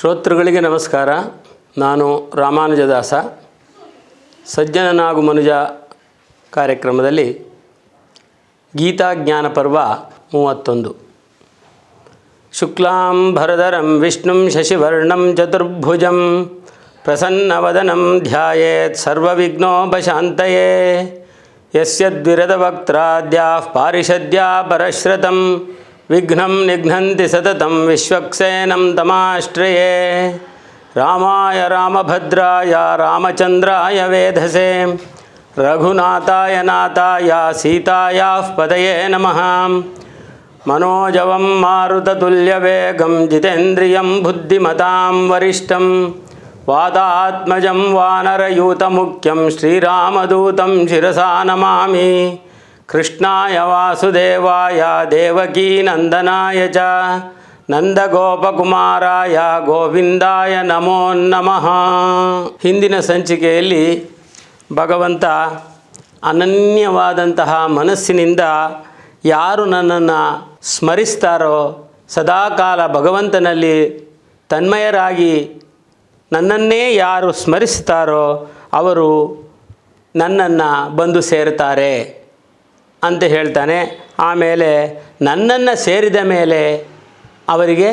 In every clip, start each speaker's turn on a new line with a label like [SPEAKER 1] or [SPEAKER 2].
[SPEAKER 1] ಶ್ರೋತೃಗಳಿಗೆ ನಮಸ್ಕಾರ. ನಾನು ರಾಮಾನುಜದಾಸ. ಸಜ್ಜನನಾಗು ಮನುಜ ಕಾರ್ಯಕ್ರಮದಲ್ಲಿ ಗೀತಾ ಜ್ಞಾನ ಪರ್ವ ಮೂವತ್ತೊಂದು. ಶುಕ್ಲಾಂ ಭರಧರಂ ವಿಷ್ಣುಂ ಶಶಿವರ್ಣಂ ಚತುರ್ಭುಜಂ ಪ್ರಸನ್ನವದನಂ ಧ್ಯಾಯೇತ್ ಸರ್ವವಿಘ್ನೋಪಶಾಂತಯೇ ಯಸ್ಯದ್ವಿರದವಕ್ತ್ರಾದ್ಯಾಃ ಪಾರಿಷದ್ಯಾ ಪರಶ್ರತಂ विघ्न निघ्नन्ति सततं विश्वक्सेनं तमाश्रये। रामाय रामभद्राय रामचंद्राय वेधसे। रघुनाथयता सीताया पद नम। मनोजव मनोजवं जितेन्द्रिय बुद्धिमता वरिष्ठ। वातात्मज वानरयूत मुख्यम श्रीरामदूत शिसा नमा ಕೃಷ್ಣಾಯ ವಾಸುದೇವಾಯ ದೇವಕೀನಂದನಾಯ ಚ, ನಂದಗೋಪಕುಮಾರಾಯ ಗೋವಿಂದಾಯ ನಮೋ ನಮಃ. ಹಿಂದಿನ ಸಂಚಿಕೆಯಲ್ಲಿ ಭಗವಂತ ಅನನ್ಯವಾದಂತಹ ಮನಸ್ಸಿನಿಂದ ಯಾರು ನನ್ನನ್ನು ಸ್ಮರಿಸ್ತಾರೋ, ಸದಾಕಾಲ ಭಗವಂತನಲ್ಲಿ ತನ್ಮಯರಾಗಿ ನನ್ನನ್ನೇ ಯಾರು ಸ್ಮರಿಸ್ತಾರೋ, ಅವರು ನನ್ನನ್ನು ಬಂದು ಸೇರ್ತಾರೆ. ಅಂತ ಹೇಳ್ತಾನೆ. ಆಮೇಲೆ ನನ್ನನ್ನು ಸೇರಿದ ಮೇಲೆ ಅವರಿಗೆ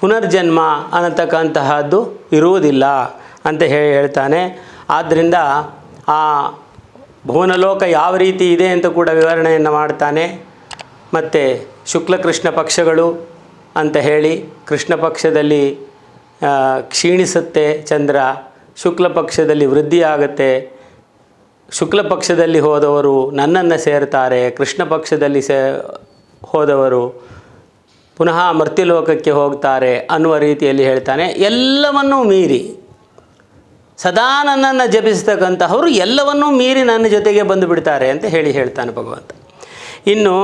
[SPEAKER 1] ಪುನರ್ಜನ್ಮ ಅನ್ನತಕ್ಕಂತಹದ್ದು ಇರುವುದಿಲ್ಲ ಅಂತ ಹೇಳಿ ಹೇಳ್ತಾನೆ. ಆದ್ದರಿಂದ ಆ ಭುವನಲೋಕ ಯಾವ ರೀತಿ ಇದೆ ಅಂತ ಕೂಡ ವಿವರಣೆಯನ್ನು ಮಾಡ್ತಾನೆ. ಮತ್ತು ಶುಕ್ಲಕೃಷ್ಣ ಪಕ್ಷಗಳು ಅಂತ ಹೇಳಿ ಕೃಷ್ಣ ಪಕ್ಷದಲ್ಲಿ ಕ್ಷೀಣಿಸುತ್ತೆ ಚಂದ್ರ, ಶುಕ್ಲ ಪಕ್ಷದಲ್ಲಿ ವೃದ್ಧಿ ಆಗುತ್ತೆ ಶುಕ್ಲ ಪಕ್ಷದಲ್ಲಿ ಹೋದವರು ನನ್ನನ್ನು ಸೇರ್ತಾರೆ, ಕೃಷ್ಣ ಪಕ್ಷದಲ್ಲಿ ಸೇ, ಹೋದವರು ಪುನಃ ಮೃತ್ಯುಲೋಕಕ್ಕೆ ಹೋಗ್ತಾರೆ ಅನ್ನುವ ರೀತಿಯಲ್ಲಿ ಹೇಳ್ತಾನೆ. ಎಲ್ಲವನ್ನೂ ಮೀರಿ, ಸದಾ ನನ್ನನ್ನು ಜಪಿಸ್ತಕ್ಕಂತಹವರು ಎಲ್ಲವನ್ನೂ ಮೀರಿ ನನ್ನ ಜೊತೆಗೆ ಬಂದು ಬಿಡ್ತಾರೆ ಅಂತ ಹೇಳಿ ಹೇಳ್ತಾನೆ ಭಗವಂತ. ಇನ್ನು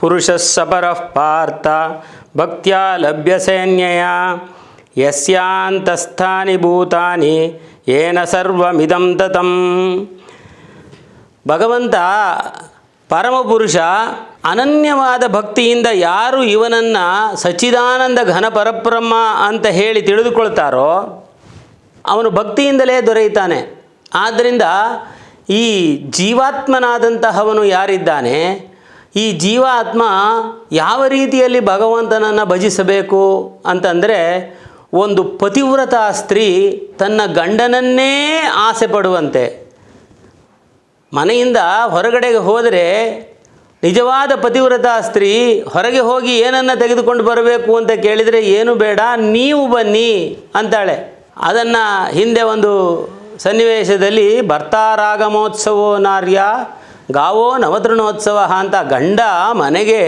[SPEAKER 1] ಪುರುಷ ಸಪರ ಪಾರ್ಥ ಭಕ್ತಿಯ ಲಭ್ಯ ಸೈನ್ಯಯ ಯಸ್ಯಾಂತಸ್ಥಾನಿ ಭೂತಾನಿ ಏನ ಸರ್ವಮಿದಂ ತತಂ. ಭಗವಂತ ಪರಮಪುರುಷ ಅನನ್ಯವಾದ ಭಕ್ತಿಯಿಂದ ಯಾರು ಇವನನ್ನು ಸಚ್ಚಿದಾನಂದ ಘನ ಪರಬ್ರಹ್ಮ ಅಂತ ಹೇಳಿ ತಿಳಿದುಕೊಳ್ತಾರೋ ಅವನು ಭಕ್ತಿಯಿಂದಲೇ ದೊರೆಯುತ್ತಾನೆ. ಆದ್ದರಿಂದ ಈ ಜೀವಾತ್ಮನಾದಂತಹವನು ಯಾರಿದ್ದಾನೆ? ಈ ಜೀವಾತ್ಮ ಯಾವ ರೀತಿಯಲ್ಲಿ ಭಗವಂತನನ್ನು ಭಜಿಸಬೇಕು ಅಂತಂದರೆ ಒಂದು ಪತಿವ್ರತ ಸ್ತ್ರೀ ತನ್ನ ಗಂಡನನ್ನೇ ಆಸೆ ಪಡುವಂತೆ. ಮನೆಯಿಂದ ಹೊರಗಡೆಗೆ ಹೋದರೆ ನಿಜವಾದ ಪತಿವ್ರತ ಸ್ತ್ರೀ ಹೊರಗೆ ಹೋಗಿ ಏನನ್ನು ತೆಗೆದುಕೊಂಡು ಬರಬೇಕು ಅಂತ ಕೇಳಿದರೆ ಏನು ಬೇಡ, ನೀವು ಬನ್ನಿ ಅಂತಾಳೆ. ಅದನ್ನು ಹಿಂದೆ ಒಂದು ಸನ್ನಿವೇಶದಲ್ಲಿ ಭರ್ತಾರಾಗಮೋತ್ಸವೋ ನಾರ್ಯ, ಗಾವೋ ನವತೃಣೋತ್ಸವ ಅಂತ ಗಂಡ ಮನೆಗೆ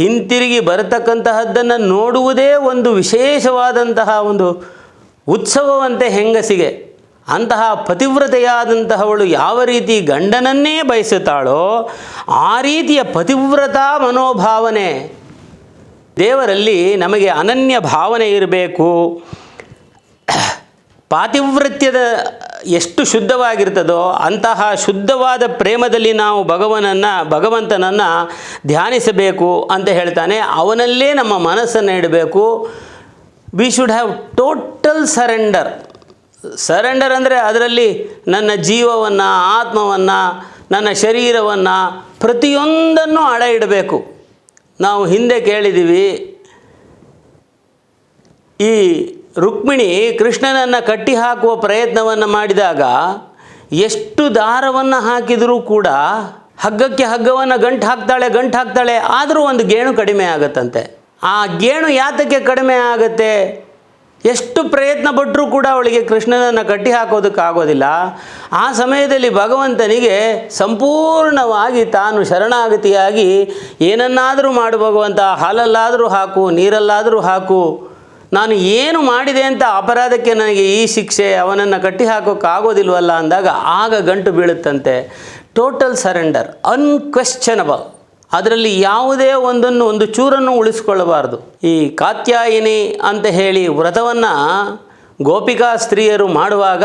[SPEAKER 1] ಹಿಂತಿರುಗಿ ಬರತಕ್ಕಂತಹದ್ದನ್ನು ನೋಡುವುದೇ ಒಂದು ವಿಶೇಷವಾದಂತಹ ಒಂದು ಉತ್ಸವವಂತೆ ಹೆಂಗಸಿಗೆ. ಅಂತಹ ಪತಿವ್ರತೆಯಾದಂತಹವಳು ಯಾವ ರೀತಿ ಗಂಡನನ್ನೇ ಬಯಸುತ್ತಾಳೋ ಆ ರೀತಿಯ ಪತಿವ್ರತಾ ಮನೋಭಾವನೆ ದೇವರಲ್ಲಿ ನಮಗೆ ಅನನ್ಯ ಭಾವನೆ ಇರಬೇಕು. ಪಾತಿವ್ರತ್ಯದ ಎಷ್ಟು ಶುದ್ಧವಾಗಿರ್ತದೋ ಅಂತಹ ಶುದ್ಧವಾದ ಪ್ರೇಮದಲ್ಲಿ ನಾವು ಭಗವನನ್ನು, ಭಗವಂತನನ್ನು ಧ್ಯಾನಿಸಬೇಕು ಅಂತ ಹೇಳ್ತಾನೆ. ಅವನಲ್ಲೇ ನಮ್ಮ ಮನಸ್ಸನ್ನು ಇಡಬೇಕು. We should have total surrender surrender ಅಂದರೆ ಅದರಲ್ಲಿ ನನ್ನ ಜೀವವನ್ನು, ಆತ್ಮವನ್ನು, ನನ್ನ ಶರೀರವನ್ನು ಪ್ರತಿಯೊಂದನ್ನು ಅಡ ಇಡಬೇಕು. ನಾವು ಹಿಂದೆ ಕೇಳಿದ್ದೀವಿ ಈ ರುಕ್ಮಿಣಿ ಕೃಷ್ಣನನ್ನು ಕಟ್ಟಿ ಹಾಕುವ ಪ್ರಯತ್ನವನ್ನು ಮಾಡಿದಾಗ ಎಷ್ಟು ದಾರವನ್ನು ಹಾಕಿದರೂ ಕೂಡ ಹಗ್ಗಕ್ಕೆ ಹಗ್ಗವನ್ನು ಗಂಟು ಹಾಕ್ತಾಳೆ ಗಂಟು ಹಾಕ್ತಾಳೆ, ಆದರೂ ಒಂದು ಗೇಣು ಕಡಿಮೆ ಆಗುತ್ತಂತೆ. ಆ ಗೇಣು ಯಾತಕ್ಕೆ ಕಡಿಮೆ ಆಗುತ್ತೆ? ಎಷ್ಟು ಪ್ರಯತ್ನ ಪಟ್ಟರೂ ಕೂಡ ಅವಳಿಗೆ ಕೃಷ್ಣನನ್ನು ಕಟ್ಟಿ ಹಾಕೋದಕ್ಕಾಗೋದಿಲ್ಲ ಆ ಸಮಯದಲ್ಲಿ ಭಗವಂತನಿಗೆ ಸಂಪೂರ್ಣವಾಗಿ ತಾನು ಶರಣಾಗತಿಯಾಗಿ ಏನನ್ನಾದರೂ ಮಾಡು ಭಗವಂತ, ಹಾಲಲ್ಲಾದರೂ ಹಾಕು, ನೀರಲ್ಲಾದರೂ ಹಾಕು, ನಾನು ಏನು ಮಾಡಿದೆ ಅಂತ ಅಪರಾಧಕ್ಕೆ ನನಗೆ ಈ ಶಿಕ್ಷೆ ಅವನನ್ನು ಕಟ್ಟಿ ಹಾಕೋಕ್ಕಾಗೋದಿಲ್ವಲ್ಲ ಅಂದಾಗ ಆಗ ಗಂಟು ಬೀಳುತ್ತಂತೆ. ಟೋಟಲ್ ಸರೆಂಡರ್ ಅನ್ಕ್ವೆಶ್ಚನಬಲ್ ಅದರಲ್ಲಿ ಯಾವುದೇ ಒಂದನ್ನು, ಒಂದು ಚೂರನ್ನು ಉಳಿಸಿಕೊಳ್ಳಬಾರದು. ಈ ಕಾತ್ಯಾಯಿನಿ ಅಂತ ಹೇಳಿ ವ್ರತವನ್ನು ಗೋಪಿಕಾ ಸ್ತ್ರೀಯರು ಮಾಡುವಾಗ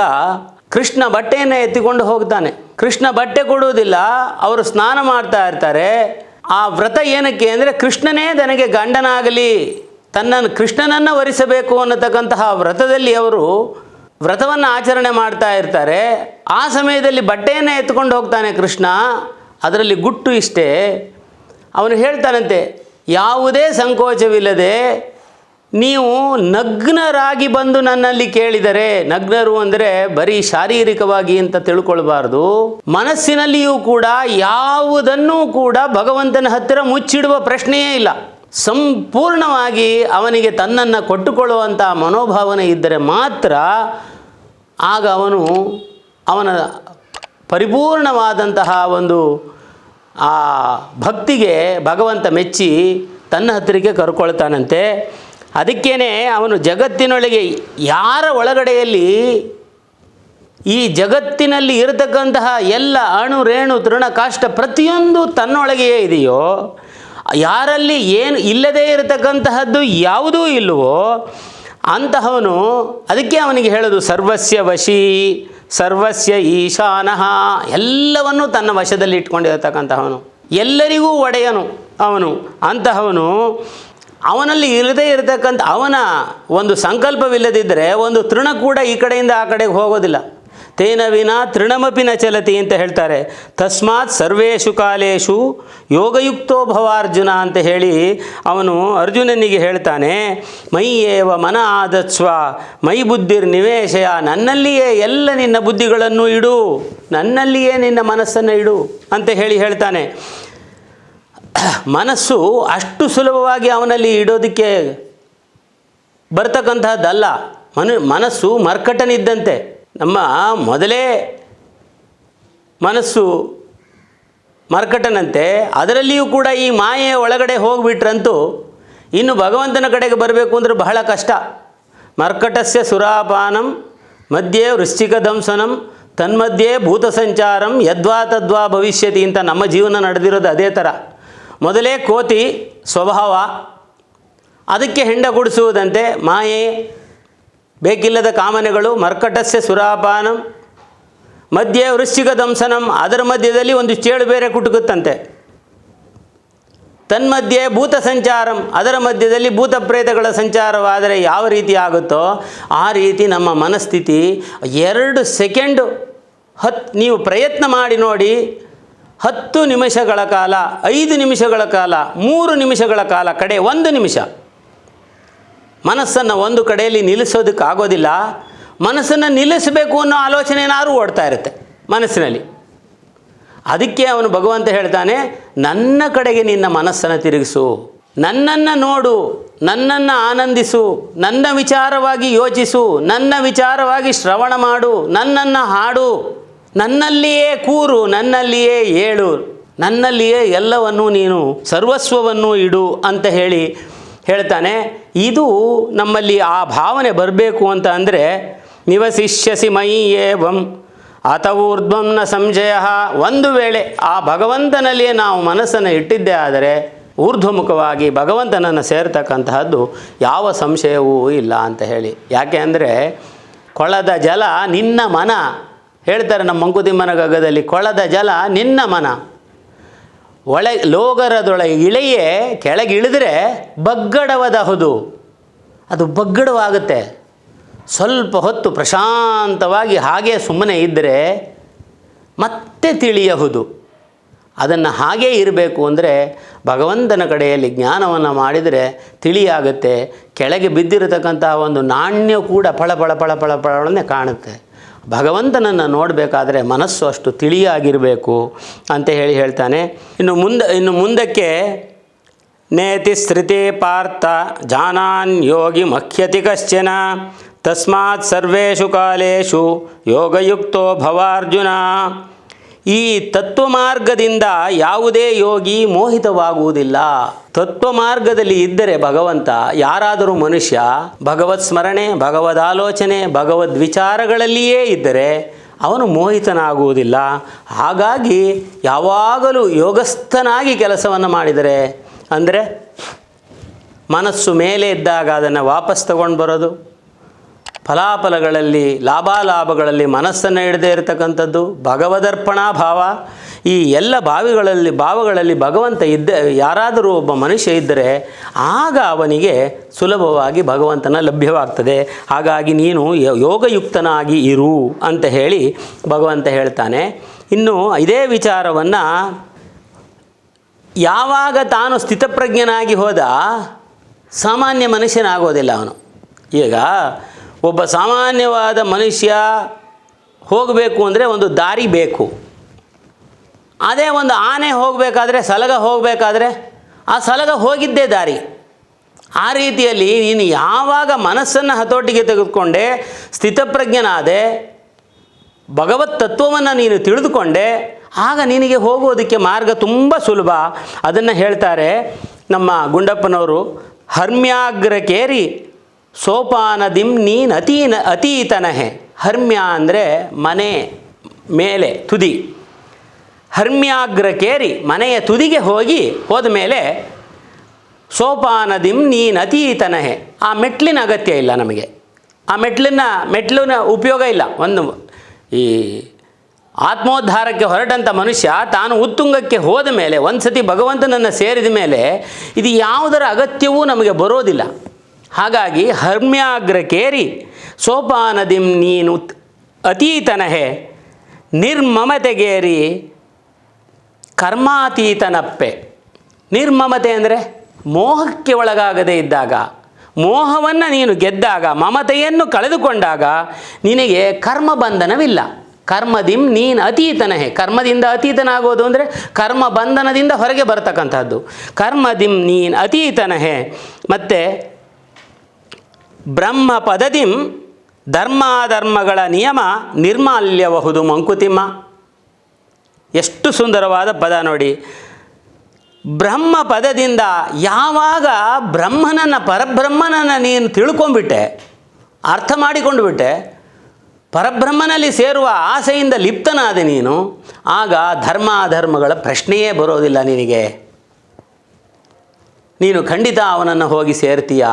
[SPEAKER 1] ಕೃಷ್ಣ ಬಟ್ಟೆಯನ್ನು ಎತ್ತಿಕೊಂಡು ಹೋಗ್ತಾನೆ. ಕೃಷ್ಣ ಬಟ್ಟೆ ಕೊಡುವುದಿಲ್ಲ, ಅವರು ಸ್ನಾನ ಮಾಡ್ತಾ ಇರ್ತಾರೆ. ಆ ವ್ರತ ಏನಕ್ಕೆ ಅಂದರೆ ಕೃಷ್ಣನೇ ತನಗೆ ಗಂಡನಾಗಲಿ, ತನ್ನನ್ನು ಕೃಷ್ಣನನ್ನು ವರಿಸಬೇಕು ಅನ್ನತಕ್ಕಂತಹ ವ್ರತದಲ್ಲಿ ಅವರು ವ್ರತವನ್ನು ಆಚರಣೆ ಮಾಡ್ತಾ ಇರ್ತಾರೆ. ಆ ಸಮಯದಲ್ಲಿ ಬಟ್ಟೆಯನ್ನು ಎತ್ಕೊಂಡು ಹೋಗ್ತಾನೆ ಕೃಷ್ಣ. ಅದರಲ್ಲಿ ಗುಟ್ಟು ಇಷ್ಟೇ. ಅವನು ಹೇಳ್ತಾನಂತೆ, ಯಾವುದೇ ಸಂಕೋಚವಿಲ್ಲದೆ ನೀವು ನಗ್ನರಾಗಿ ಬಂದು ನನ್ನಲ್ಲಿ ಕೇಳಿದರೆ, ನಗ್ನರು ಅಂದರೆ ಬರೀ ಶಾರೀರಿಕವಾಗಿ ಅಂತ ತಿಳ್ಕೊಳ್ಬಾರ್ದು. ಮನಸ್ಸಿನಲ್ಲಿಯೂ ಕೂಡ ಯಾವುದನ್ನೂ ಕೂಡ ಭಗವಂತನ ಹತ್ತಿರ ಮುಚ್ಚಿಡುವ ಪ್ರಶ್ನೆಯೇ ಇಲ್ಲ. ಸಂಪೂರ್ಣವಾಗಿ ಅವನಿಗೆ ತನ್ನನ್ನು ಕೊಟ್ಟುಕೊಳ್ಳುವಂಥ ಮನೋಭಾವನೆ ಇದ್ದರೆ ಮಾತ್ರ ಆಗ ಅವನು ಅವನ ಪರಿಪೂರ್ಣವಾದಂತಹ ಒಂದು ಆ ಭಕ್ತಿಗೆ ಭಗವಂತ ಮೆಚ್ಚಿ ತನ್ನ ಹತ್ತಿರಕ್ಕೆ ಕರ್ಕೊಳ್ತಾನಂತೆ. ಅದಕ್ಕೇನೆ ಅವನು ಜಗತ್ತಿನೊಳಗೆ ಯಾರ ಒಳಗಡೆಯಲ್ಲಿ ಈ ಜಗತ್ತಿನಲ್ಲಿ ಇರತಕ್ಕಂತಹ ಎಲ್ಲ ಅಣು, ರೇಣು, ತೃಣ, ಕಾಷ್ಟ ಪ್ರತಿಯೊಂದು ತನ್ನೊಳಗೆಯೇ ಇದೆಯೋ, ಯಾರಲ್ಲಿ ಏನು ಇಲ್ಲದೇ ಇರತಕ್ಕಂತಹದ್ದು ಯಾವುದೂ ಇಲ್ಲವೋ, ಅಂತಹವನು ಅದಕ್ಕೆ ಅವನಿಗೆ ಹೇಳೋದು ಸರ್ವಸ್ಯ ವಶಿ. ಸರ್ವಸ್ಯ ಈಶಾನಃ. ಎಲ್ಲವನ್ನೂ ತನ್ನ ವಶದಲ್ಲಿ ಇಟ್ಕೊಂಡಿರತಕ್ಕಂತಹವನು ಎಲ್ಲರಿಗೂ ಒಡೆಯನು ಅವನು. ಅಂತಹವನು ಅವನಲ್ಲಿ ಇಲ್ಲದೇ ಇರತಕ್ಕಂಥ ಅವನ ಒಂದು ಸಂಕಲ್ಪವಿಲ್ಲದಿದ್ದರೆ, ಒಂದು ತೃಣ ಕೂಡ ಈ ಕಡೆಯಿಂದ ಆ ಕಡೆಗೆ ಹೋಗೋದಿಲ್ಲ. ತೇನ ವಿನ ನ ಚಲತಿ ಅಂತ ಹೇಳ್ತಾರೆ. ತಸ್ಮಾತ್ ಸರ್ವೇಷು ಕಾಲೇಶು ಯೋಗಯುಕ್ತೋ ಭವಾರ್ಜುನ ಅಂತ ಹೇಳಿ ಅವನು ಅರ್ಜುನನಿಗೆ ಹೇಳ್ತಾನೆ, ಮೈ ಏವ ಮನ ಆದತ್ಸ್ವ ಮೈ ಬುದ್ಧಿರ್ ನಿವೇಶಯ, ನನ್ನಲ್ಲಿಯೇ ಎಲ್ಲ ನಿನ್ನ ಬುದ್ಧಿಗಳನ್ನು ಇಡು, ನನ್ನಲ್ಲಿಯೇ ನಿನ್ನ ಮನಸ್ಸನ್ನು ಇಡು ಅಂತ ಹೇಳಿ ಹೇಳ್ತಾನೆ. ಮನಸ್ಸು ಅಷ್ಟು ಸುಲಭವಾಗಿ ಅವನಲ್ಲಿ ಇಡೋದಕ್ಕೆ ಬರ್ತಕ್ಕಂತಹದ್ದಲ್ಲ. ಮನ ಮನಸ್ಸು ಮರ್ಕಟನಿದ್ದಂತೆ. ನಮ್ಮ ಮೊದಲೇ ಮನಸ್ಸು ಮರ್ಕಟನಂತೆ ಅದರಲ್ಲಿಯೂ ಕೂಡ ಈ ಮಾಯೆಯ ಒಳಗಡೆ ಹೋಗಿಬಿಟ್ರಂತೂ ಇನ್ನು ಭಗವಂತನ ಕಡೆಗೆ ಬರಬೇಕು ಅಂದರೆ ಬಹಳ ಕಷ್ಟ. ಮರ್ಕಟಸ್ಯ ಸುರಾಪಾನಂ, ಮಧ್ಯೆ ವೃಶ್ಚಿಕ ದಂಸನಂ ತನ್ಮಧ್ಯೆ ಭೂತ ಸಂಚಾರಂ ಯದ್ವಾ ತದ್ವಾ ಭವಿಷ್ಯತಿ ಅಂತ ನಮ್ಮ ಜೀವನ ನಡೆದಿರೋದು ಅದೇ ಥರ ಮೊದಲೇ ಕೋತಿ ಸ್ವಭಾವ, ಅದಕ್ಕೆ ಹೆಂಡ ಗುಡಿಸುವುದಂತೆ ಮಾಯೆ ಬೇಕಿಲ್ಲದ ಕಾಮನೆಗಳು, ಮರ್ಕಟಸ್ಯ ಸುರಾಪಾನಂ, ಮಧ್ಯೆ ವೃಶ್ಚಿಕ ದಂಸನಂ, ಅದರ ಮಧ್ಯದಲ್ಲಿ ಒಂದು ಚೇಳು ಬೇರೆ ಕುಟುಕುತ್ತಂತೆ. ತನ್ಮಧ್ಯೆ ಭೂತ ಸಂಚಾರಂ, ಅದರ ಮಧ್ಯದಲ್ಲಿ ಭೂತ ಪ್ರೇತಗಳ ಸಂಚಾರವಾದರೆ ಯಾವ ರೀತಿ ಆಗುತ್ತೋ, ಆ ರೀತಿ ನಮ್ಮ ಮನಸ್ಥಿತಿ ಎರಡು ಸೆಕೆಂಡು ಹತ್ತು ನೀವು ಪ್ರಯತ್ನ ಮಾಡಿ ನೋಡಿ, ಹತ್ತು ನಿಮಿಷಗಳ ಕಾಲ, ಐದು ನಿಮಿಷಗಳ ಕಾಲ, ಮೂರು ನಿಮಿಷಗಳ ಕಾಲ, ಕಡೆ ಒಂದು ನಿಮಿಷ. ಮನಸ್ಸನ್ನು ಒಂದು ಕಡೆಯಲ್ಲಿ ನಿಲ್ಲಿಸೋದಕ್ಕೆ ಆಗೋದಿಲ್ಲ. ಮನಸ್ಸನ್ನು ನಿಲ್ಲಿಸಬೇಕು ಅನ್ನೋ ಆಲೋಚನೆ ಏನಾದರೂ ಓಡ್ತಾ ಇರುತ್ತೆ ಮನಸ್ಸಿನಲ್ಲಿ. ಅದಕ್ಕೆ ಅವನು ಭಗವಂತ ಹೇಳ್ತಾನೆ, ನನ್ನ ಕಡೆಗೆ ನಿನ್ನ ಮನಸ್ಸನ್ನು ತಿರುಗಿಸು. ನನ್ನನ್ನು ನೋಡು, ನನ್ನನ್ನು ಆನಂದಿಸು, ನನ್ನ ವಿಚಾರವಾಗಿ ಯೋಚಿಸು, ನನ್ನ ವಿಚಾರವಾಗಿ ಶ್ರವಣ ಮಾಡು, ನನ್ನನ್ನು ಹಾಡು. ನನ್ನಲ್ಲಿಯೇ ಕೂರು, ನನ್ನಲ್ಲಿಯೇ ಏಳು. ನನ್ನಲ್ಲಿಯೇ ಎಲ್ಲವನ್ನೂ ನೀನು ಸರ್ವಸ್ವವನ್ನು ಇಡು ಅಂತ ಹೇಳಿ ಹೇಳ್ತಾನೆ. ಇದು ನಮ್ಮಲ್ಲಿ ಆ ಭಾವನೆ ಬರಬೇಕು ಅಂತ ಅಂದರೆ, ನಿವಸಿಷ್ಯಸಿ ಮೈ ಏವಂ ಅಥವೂರ್ಧ್ವಂನ ಸಂಜಯ. ಒಂದು ವೇಳೆ ಆ ಭಗವಂತನಲ್ಲಿಯೇ ನಾವು ಮನಸ್ಸನ್ನು ಇಟ್ಟಿದ್ದೇ ಆದರೆ, ಊರ್ಧ್ವಮುಖವಾಗಿ ಭಗವಂತನನ್ನು ಸೇರ್ತಕ್ಕಂತಹದ್ದು ಯಾವ ಸಂಶಯವೂ ಇಲ್ಲ ಅಂತ ಹೇಳಿ. ಯಾಕೆ ಅಂದರೆ, ಕೊಳದ ಜಲ ನಿನ್ನ ಮನ. ಹೇಳ್ತಾರೆ ನಮ್ಮ ಮಂಕುತಿಮ್ಮನ ಗಗ್ಗದಲ್ಲಿ, ಕೊಳದ ಜಲ ನಿನ್ನ ಮನ. ಒಳ ಲೋಗರದೊಳಗೆ ಇಳೆಯೇ ಕೆಳಗೆ ಇಳಿದ್ರೆ ಬಗ್ಗಡವದಹುದು. ಅದು ಬಗ್ಗಡವಾಗುತ್ತೆ. ಸ್ವಲ್ಪ ಹೊತ್ತು ಪ್ರಶಾಂತವಾಗಿ ಹಾಗೆ ಸುಮ್ಮನೆ ಇದ್ದರೆ ಮತ್ತೆ ತಿಳಿಯಬಹುದು ಅದನ್ನು ಹಾಗೇ ಇರಬೇಕು ಅಂದರೆ ಭಗವಂತನ ಕಡೆಯಲ್ಲಿ ಜ್ಞಾನವನ್ನು ಮಾಡಿದರೆ ತಿಳಿಯಾಗುತ್ತೆ. ಕೆಳಗೆ ಬಿದ್ದಿರತಕ್ಕಂತಹ ಒಂದು ನಾಣ್ಯ ಕೂಡ ಫಳ ಫಳ ಫಳ ಫಳ ಫಳನೆ ಕಾಣುತ್ತೆ. ಭಗವಂತನನ್ನು ನೋಡಬೇಕಾದ್ರೆ ಮನಸ್ಸು ಅಷ್ಟು ತಿಳಿಯಾಗಿರಬೇಕು ಅಂತ ಹೇಳಿ ಹೇಳ್ತಾನೆ. ಇನ್ನು ಮುಂದೆ, ಇನ್ನು ಮುಂದಕ್ಕೆ, ನೇತಿ ಸ್ತೃತಿ ಪಾರ್ಥ, ಜಾನಾನ್ ಯೋಗಿ ಮಖ್ಯತಿ ಕಶ್ಚನ, ತಸ್ಮಾತ್ ಸರ್ವೇಶು ಕಾಲೇಶು ಯೋಗಯುಕ್ತೋ ಭವಾರ್ಜುನ. ಈ ತತ್ವಮಾರ್ಗದಿಂದ ಯಾವುದೇ ಯೋಗಿ ಮೋಹಿತವಾಗುವುದಿಲ್ಲ. ತತ್ವ ಮಾರ್ಗದಲ್ಲಿ ಇದ್ದರೆ ಭಗವಂತ ಯಾರಾದರೂ ಮನುಷ್ಯ, ಭಗವತ್ ಸ್ಮರಣೆ, ಭಗವದ್ ಆಲೋಚನೆ, ಭಗವದ್ ವಿಚಾರಗಳಲ್ಲಿಯೇ ಇದ್ದರೆ ಅವನು ಮೋಹಿತನಾಗುವುದಿಲ್ಲ. ಹಾಗಾಗಿ ಯಾವಾಗಲೂ ಯೋಗಸ್ಥನಾಗಿ ಕೆಲಸವನ್ನು ಮಾಡಿದರೆ ಅಂದರೆ ಮನಸ್ಸು ಮೇಲೆ ಇದ್ದಾಗ ಅದನ್ನು ವಾಪಸ್ ತಗೊಂಡು ಬರೋದು ಫಲಾಫಲಗಳಲ್ಲಿ, ಲಾಭಾಲಾಭಗಳಲ್ಲಿ ಮನಸ್ಸನ್ನು ಹಿಡದೇ ಇರತಕ್ಕಂಥದ್ದು, ಭಗವದರ್ಪಣಾ ಭಾವ. ಈ ಎಲ್ಲ ಭಾವಿಗಳಲ್ಲಿ ಭಾವಗಳಲ್ಲಿ ಭಗವಂತ ಇದ್ದ, ಯಾರಾದರೂ ಒಬ್ಬ ಮನುಷ್ಯ ಇದ್ದರೆ ಆಗ ಅವನಿಗೆ ಸುಲಭವಾಗಿ ಭಗವಂತನ ಲಭ್ಯವಾಗ್ತದೆ. ಹಾಗಾಗಿ ನೀನು ಯೋಗಯುಕ್ತನಾಗಿ ಇರು ಅಂತ ಹೇಳಿ ಭಗವಂತ ಹೇಳ್ತಾನೆ. ಇನ್ನು ಇದೇ ವಿಚಾರವನ್ನು ಯಾವಾಗ ತಾನು ಸ್ಥಿತಪ್ರಜ್ಞನಾಗಿ ಹೋದ, ಸಾಮಾನ್ಯ ಮನುಷ್ಯನಾಗೋದಿಲ್ಲ ಅವನು. ಈಗ ಒಬ್ಬ ಸಾಮಾನ್ಯವಾದ ಮನುಷ್ಯ ಹೋಗಬೇಕು ಅಂದರೆ ಒಂದು ದಾರಿ ಬೇಕು. ಅದೇ ಒಂದು ಆನೆ ಹೋಗಬೇಕಾದ್ರೆ, ಸಲಗ ಹೋಗಬೇಕಾದ್ರೆ, ಆ ಸಲಗ ಹೋಗಿದ್ದೇ ದಾರಿ. ಆ ರೀತಿಯಲ್ಲಿ ನೀನು ಯಾವಾಗ ಮನಸ್ಸನ್ನು ಹತೋಟಿಗೆ ತೆಗೆದುಕೊಂಡೆ, ಸ್ಥಿತಪ್ರಜ್ಞನಾದೆ, ಭಗವತ್ ತತ್ವವನ್ನು ನೀನು ತಿಳಿದುಕೊಂಡೆ, ಆಗ ನಿನಗೆ ಹೋಗೋದಕ್ಕೆ ಮಾರ್ಗ ತುಂಬ ಸುಲಭ. ಅದನ್ನು ಹೇಳ್ತಾರೆ ನಮ್ಮ ಗುಂಡಪ್ಪನವರು, ಹರ್ಮ್ಯಾಗ್ರಕೇರಿ ಸೋಪಾನದಿಂ ನೀನ್ ಅತೀನ ಅತೀತನಹೆ. ಹರ್ಮ್ಯ ಅಂದರೆ ಮನೆ ಮೇಲೆ ತುದಿ. ಹರ್ಮ್ಯಾಗ್ರಕೇರಿ ಮನೆಯ ತುದಿಗೆ ಹೋಗಿ ಹೋದ ಮೇಲೆ ಸೋಪಾನದಿಂ ನೀನ್ ಅತೀತನಹೆ. ಆ ಮೆಟ್ಲಿನ ಅಗತ್ಯ ಇಲ್ಲ ನಮಗೆ. ಆ ಮೆಟ್ಲಿನ ಮೆಟ್ಲಿನ ಉಪಯೋಗ ಇಲ್ಲ. ಒಂದು ಈ ಆತ್ಮೋದ್ಧಾರಕ್ಕೆ ಹೊರಟಂಥ ಮನುಷ್ಯ ತಾನು ಉತ್ತುಂಗಕ್ಕೆ ಹೋದ ಮೇಲೆ ಒಂದು ಸತಿ ಭಗವಂತನನ್ನು ಸೇರಿದ ಮೇಲೆ ಇದು ಯಾವುದರ ಅಗತ್ಯವೂ ನಮಗೆ ಬರೋದಿಲ್ಲ. ಹಾಗಾಗಿ ಹರ್ಮ್ಯಾಗ್ರಕೇರಿ, ಸೋಪಾನದಿಂ ನೀನು ಅತೀತನಹೆ, ನಿರ್ಮಮತೆಗೇರಿ ಕರ್ಮಾತೀತನಪ್ಪೆ. ನಿರ್ಮಮತೆ ಅಂದರೆ ಮೋಹಕ್ಕೆ ಒಳಗಾಗದೇ ಇದ್ದಾಗ, ಮೋಹವನ್ನು ನೀನು ಗೆದ್ದಾಗ, ಮಮತೆಯನ್ನು ಕಳೆದುಕೊಂಡಾಗ ನಿನಗೆ ಕರ್ಮ ಬಂಧನವಿಲ್ಲ ಕರ್ಮದಿಂ ನೀನು ಅತೀತನಹೆ. ಕರ್ಮದಿಂದ ಅತೀತನಾಗೋದು ಅಂದರೆ ಕರ್ಮ ಬಂಧನದಿಂದ ಹೊರಗೆ ಬರ್ತಕ್ಕಂಥದ್ದು ಕರ್ಮದಿಂ ನೀನು ಅತೀತನಹೆ. ಮತ್ತು ಬ್ರಹ್ಮ ಪದದಿಂ ಧರ್ಮಾಧರ್ಮಗಳ ನಿಯಮ ನಿರ್ಮಾಲ್ಯಬಹುದು ಮಂಕುತಿಮ್ಮ. ಎಷ್ಟು ಸುಂದರವಾದ ಪದ ನೋಡಿ. ಬ್ರಹ್ಮ ಪದದಿಂದ ಯಾವಾಗ ಬ್ರಹ್ಮನನ್ನು ಪರಬ್ರಹ್ಮನನ್ನು ನೀನು ತಿಳ್ಕೊಂಬಿಟ್ಟೆ ಅರ್ಥ ಮಾಡಿಕೊಂಡು ಬಿಟ್ಟೆ ಪರಬ್ರಹ್ಮನಲ್ಲಿ ಸೇರುವ ಆಸೆಯಿಂದ ಲಿಪ್ತನಾದೆ ನೀನು, ಆಗ ಧರ್ಮ ಅಧರ್ಮಗಳ ಪ್ರಶ್ನೆಯೇ ಬರೋದಿಲ್ಲ ನಿನಗೆ. ನೀನು ಖಂಡಿತ ಅವನನ್ನು ಹೋಗಿ ಸೇರ್ತೀಯ?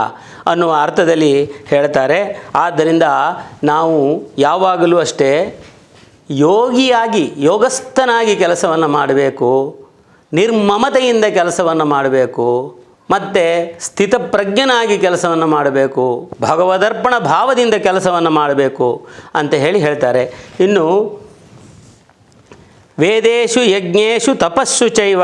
[SPEAKER 1] ಅನ್ನುವ ಅರ್ಥದಲ್ಲಿ ಹೇಳ್ತಾರೆ. ಆದ್ದರಿಂದ ನಾವು ಯಾವಾಗಲೂ ಅಷ್ಟೇ ಯೋಗಿಯಾಗಿ, ಯೋಗಸ್ಥನಾಗಿ ಕೆಲಸವನ್ನು ಮಾಡಬೇಕು, ನಿರ್ಮಮತೆಯಿಂದ ಕೆಲಸವನ್ನು ಮಾಡಬೇಕು, ಮತ್ತು ಸ್ಥಿತಪ್ರಜ್ಞನಾಗಿ ಕೆಲಸವನ್ನು ಮಾಡಬೇಕು, ಭಗವದರ್ಪಣ ಭಾವದಿಂದ ಕೆಲಸವನ್ನು ಮಾಡಬೇಕು ಅಂತ ಹೇಳಿ ಹೇಳ್ತಾರೆ. ಇನ್ನು ವೇದೇಶು ಯಜ್ಞೇಶು ತಪಸ್ಸು ಚೈವ,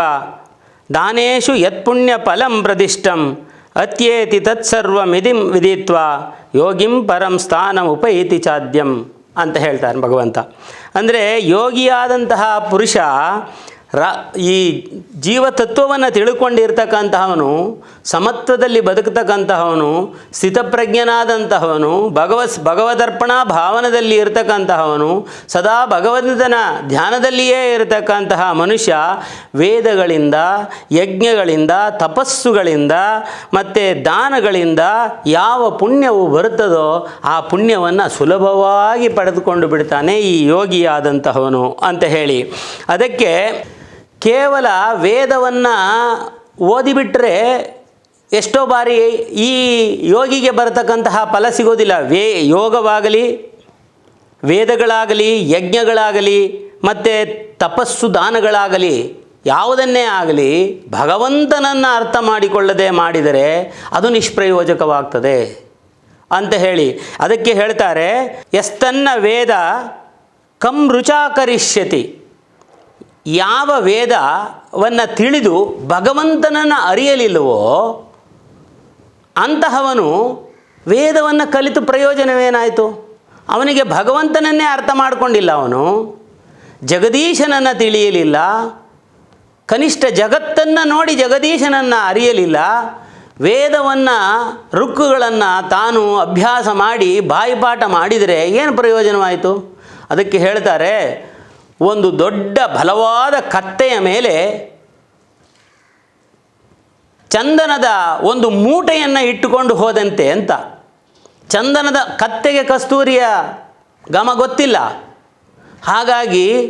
[SPEAKER 1] ದಾನೇಶು ಯತ್ಪುಣ್ಯ ಫಲಂ ಪ್ರದಿಷ್ಟಂ ಅತ್ಯೇತಿ ತತ್ಸರ್ವಮಿದಿಂ ವಿಧಿತ್ವ ಯೋಗಿಂ ಪರಂ ಸ್ಥಾನಂ ಉಪೈತಿ ಚಾದ್ಯಂ ಅಂತ ಹೇಳ್ತಾರೆ ಭಗವಂತ. ಅಂದರೆ ಯೋಗಿಯಾದಂತಹ ಪುರುಷ ರ, ಈ ಜೀವತತ್ವವನ್ನು ತಿಳ್ಕೊಂಡಿರ್ತಕ್ಕಂತಹವನು, ಸಮತ್ವದಲ್ಲಿ ಬದುಕತಕ್ಕಂತಹವನು, ಸ್ಥಿತಪ್ರಜ್ಞನಾದಂತಹವನು ಭಗವತ್ ಭಗವದರ್ಪಣಾ ಭಾವನದಲ್ಲಿ ಇರತಕ್ಕಂತಹವನು, ಸದಾ ಭಗವಂತನ ಧ್ಯಾನದಲ್ಲಿಯೇ ಇರತಕ್ಕಂತಹ ಮನುಷ್ಯ ವೇದಗಳಿಂದ, ಯಜ್ಞಗಳಿಂದ, ತಪಸ್ಸುಗಳಿಂದ, ಮತ್ತು ದಾನಗಳಿಂದ ಯಾವ ಪುಣ್ಯವು ಬರುತ್ತದೋ ಆ ಪುಣ್ಯವನ್ನು ಸುಲಭವಾಗಿ ಪಡೆದುಕೊಂಡು ಬಿಡ್ತಾನೆ ಈ ಯೋಗಿಯಾದಂತಹವನು ಅಂತ ಹೇಳಿ. ಅದಕ್ಕೆ ಕೇವಲ ವೇದವನ್ನು ಓದಿಬಿಟ್ರೆ ಎಷ್ಟೋ ಬಾರಿ ಈ ಯೋಗಿಗೆ ಬರತಕ್ಕಂತಹ ಫಲ ಸಿಗೋದಿಲ್ಲ. ವೇ ಯೋಗವಾಗಲಿ, ವೇದಗಳಾಗಲಿ, ಯಜ್ಞಗಳಾಗಲಿ, ಮತ್ತು ತಪಸ್ಸು ದಾನಗಳಾಗಲಿ, ಯಾವುದನ್ನೇ ಆಗಲಿ ಭಗವಂತನನ್ನು ಅರ್ಥ ಮಾಡಿಕೊಳ್ಳದೆ ಮಾಡಿದರೆ ಅದು ನಿಷ್ಪ್ರಯೋಜಕವಾಗ್ತದೆ ಅಂತ ಹೇಳಿ. ಅದಕ್ಕೆ ಹೇಳ್ತಾರೆ, ಎಸ್ತನ್ನ ವೇದ ಕಂ ರುಚಾಕರಿಷ್ಯತಿ ಯಾವ ವೇದವನ್ನು ತಿಳಿದು ಭಗವಂತನನ್ನು ಅರಿಯಲಿಲ್ಲವೋ ಅಂತಹವನು ವೇದವನ್ನು ಕಲಿತು ಪ್ರಯೋಜನವೇನಾಯಿತು? ಅವನಿಗೆ ಭಗವಂತನನ್ನೇ ಅರ್ಥ ಮಾಡಿಕೊಂಡಿಲ್ಲ ಅವನು, ಜಗದೀಶನನ್ನು ತಿಳಿಯಲಿಲ್ಲ, ಕನಿಷ್ಠ ಜಗತ್ತನ್ನು ನೋಡಿ ಜಗದೀಶನನ್ನು ಅರಿಯಲಿಲ್ಲ, ವೇದವನ್ನು ರುಕ್ಕುಗಳನ್ನು ತಾನು ಅಭ್ಯಾಸ ಮಾಡಿ ಬಾಯಿಪಾಠ ಮಾಡಿದರೆ ಏನು ಪ್ರಯೋಜನವಾಯಿತು? ಅದಕ್ಕೆ ಹೇಳ್ತಾರೆ ಒಂದು ದೊಡ್ಡ ಬಲವಾದ ಕತ್ತೆಯ ಮೇಲೆ ಚಂದನದ ಒಂದು ಮೂಟೆಯನ್ನು ಇಟ್ಟುಕೊಂಡು ಹೋದಂತೆ ಅಂತ. ಚಂದನದ ಕತ್ತೆಗೆ ಕಸ್ತೂರಿಯ ಗಮ ಗೊತ್ತಿಲ್ಲ. ಹಾಗಾಗಿ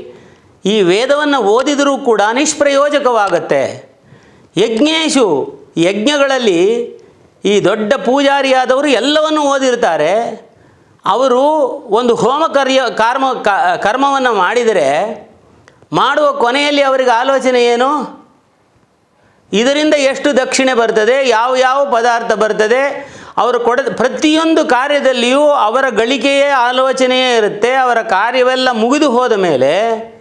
[SPEAKER 1] ಈ ವೇದವನ್ನು ಓದಿದರೂ ಕೂಡ ನಿಷ್ಪ್ರಯೋಜಕವಾಗತ್ತೆ. ಯಜ್ಞೇಶು ಯಜ್ಞಗಳಲ್ಲಿ ಈ ದೊಡ್ಡ ಪೂಜಾರಿಯಾದವರು ಎಲ್ಲವನ್ನೂ ಓದಿರ್ತಾರೆ. ಅವರು ಒಂದು ಹೋಮ ಕಾರ್ಯ, ಕರ್ಮ ಕರ್ಮವನ್ನು ಮಾಡಿದರೆ ಮಾಡುವ ಕೊನೆಯಲ್ಲಿ ಅವರಿಗೆ ಆಲೋಚನೆ ಏನು? ಇದರಿಂದ ಎಷ್ಟು ದಕ್ಷಿಣೆ ಬರ್ತದೆ, ಯಾವ ಯಾವ ಪದಾರ್ಥ ಬರ್ತದೆ, ಅವರು ಕೊಡ, ಪ್ರತಿಯೊಂದು ಕಾರ್ಯದಲ್ಲಿಯೂ ಅವರ ಗಳಿಕೆಯೇ ಆಲೋಚನೆಯೇ ಇರುತ್ತೆ, ಅವರ ಕಾರ್ಯವೆಲ್ಲ ಮುಗಿದು ಹೋದ ಮೇಲೆ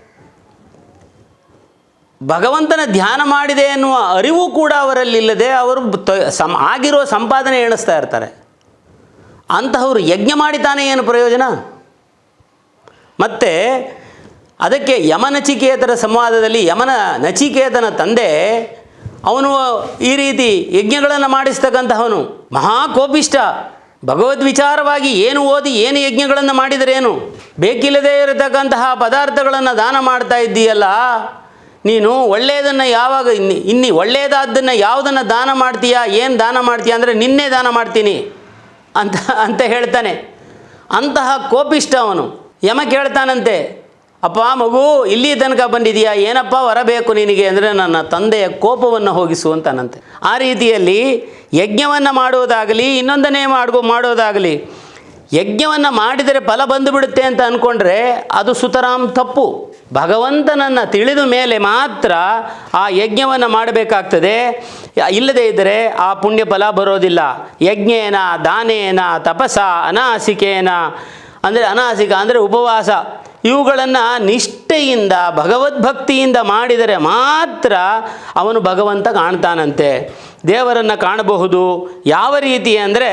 [SPEAKER 1] ಭಗವಂತನ ಧ್ಯಾನ ಮಾಡಿದೆ ಎನ್ನುವ ಅರಿವು ಕೂಡ ಅವರಲ್ಲಿಲ್ಲದೆ ಅವರು ತ- ಸಂ ಆಗಿರುವ ಸಂಪಾದನೆ ಎಣಿಸ್ತಾ ಇರ್ತಾರೆ. ಅಂತಹವರು ಯಜ್ಞ ಮಾಡಿತಾನೆ ಏನು ಪ್ರಯೋಜನ? ಮತ್ತು ಅದಕ್ಕೆ ಯಮನಚಿಕೇತರ ಸಂವಾದದಲ್ಲಿ ಯಮನ ನಚಿಕೇತನ ತಂದೆ ಅವನು ಈ ರೀತಿ ಯಜ್ಞಗಳನ್ನು ಮಾಡಿಸ್ತಕ್ಕಂತಹವನು. ಮಹಾಕೋಪಿಷ್ಟ ಭಗವದ್ ವಿಚಾರವಾಗಿ ಏನು ಓದಿ ಏನು ಯಜ್ಞಗಳನ್ನು ಮಾಡಿದರೇನು ಬೇಕಿಲ್ಲದೆ ಇರತಕ್ಕಂತಹ ಪದಾರ್ಥಗಳನ್ನು ದಾನ ಮಾಡ್ತಾ ಇದ್ದೀಯಲ್ಲ? ನೀನು ಒಳ್ಳೆಯದನ್ನು ಯಾವಾಗ ಇನ್ನಿ ಇನ್ನಿ ಒಳ್ಳೆಯದಾದ್ದನ್ನು ಯಾವುದನ್ನು ದಾನ ಮಾಡ್ತೀಯಾ? ಏನು ದಾನ ಮಾಡ್ತೀಯಾ? ಅಂದರೆ ನಿನ್ನೆ ದಾನ ಮಾಡ್ತೀನಿ. ಅಂತ ಅಂತ ಹೇಳ್ತಾನೆ. ಅಂತಹ ಕೋಪಿಷ್ಟ ಅವನು. ಯಮ ಕೇಳ್ತಾನಂತೆ ಅಪ್ಪ, ಮಗು, ಇಲ್ಲಿ ತನಕ ಬಂದಿದೆಯಾ? ಏನಪ್ಪ ಬರಬೇಕು ನಿನಗೆ? ಅಂದರೆ, ನನ್ನ ತಂದೆಯ ಕೋಪವನ್ನು ಹೋಗಿಸು ಅಂತಾನಂತೆ. ಆ ರೀತಿಯಲ್ಲಿ ಯಜ್ಞವನ್ನು ಮಾಡುವುದಾಗಲಿ ಇನ್ನೊಂದನೇ ಮಾಡ್ಕೊ ಮಾಡೋದಾಗಲಿ, ಯಜ್ಞವನ್ನು ಮಾಡಿದರೆ ಫಲ ಬಂದುಬಿಡುತ್ತೆ ಅಂತ ಅಂದ್ಕೊಂಡ್ರೆ ಅದು ಸುತರಾಮ್ ತಪ್ಪು. ಭಗವಂತನನ್ನು ತಿಳಿದ ಮೇಲೆ ಮಾತ್ರ ಆ ಯಜ್ಞವನ್ನು ಮಾಡಬೇಕಾಗ್ತದೆ. ಇಲ್ಲದೇ ಇದ್ದರೆ ಆ ಪುಣ್ಯ ಫಲ ಬರೋದಿಲ್ಲ. ಯಜ್ಞೇನ, ದಾನೇನ, ತಪಸ, ಅನಾಸಿಕೇನ, ಅಂದರೆ ಅನಾಸಿಕ ಅಂದರೆ ಉಪವಾಸ. ಇವುಗಳನ್ನು ನಿಷ್ಠೆಯಿಂದ, ಭಗವದ್ಭಕ್ತಿಯಿಂದ ಮಾಡಿದರೆ ಮಾತ್ರ ಅವನು ಭಗವಂತ ಕಾಣ್ತಾನಂತೆ. ದೇವರನ್ನು ಕಾಣಬಹುದು. ಯಾವ ರೀತಿ ಅಂದರೆ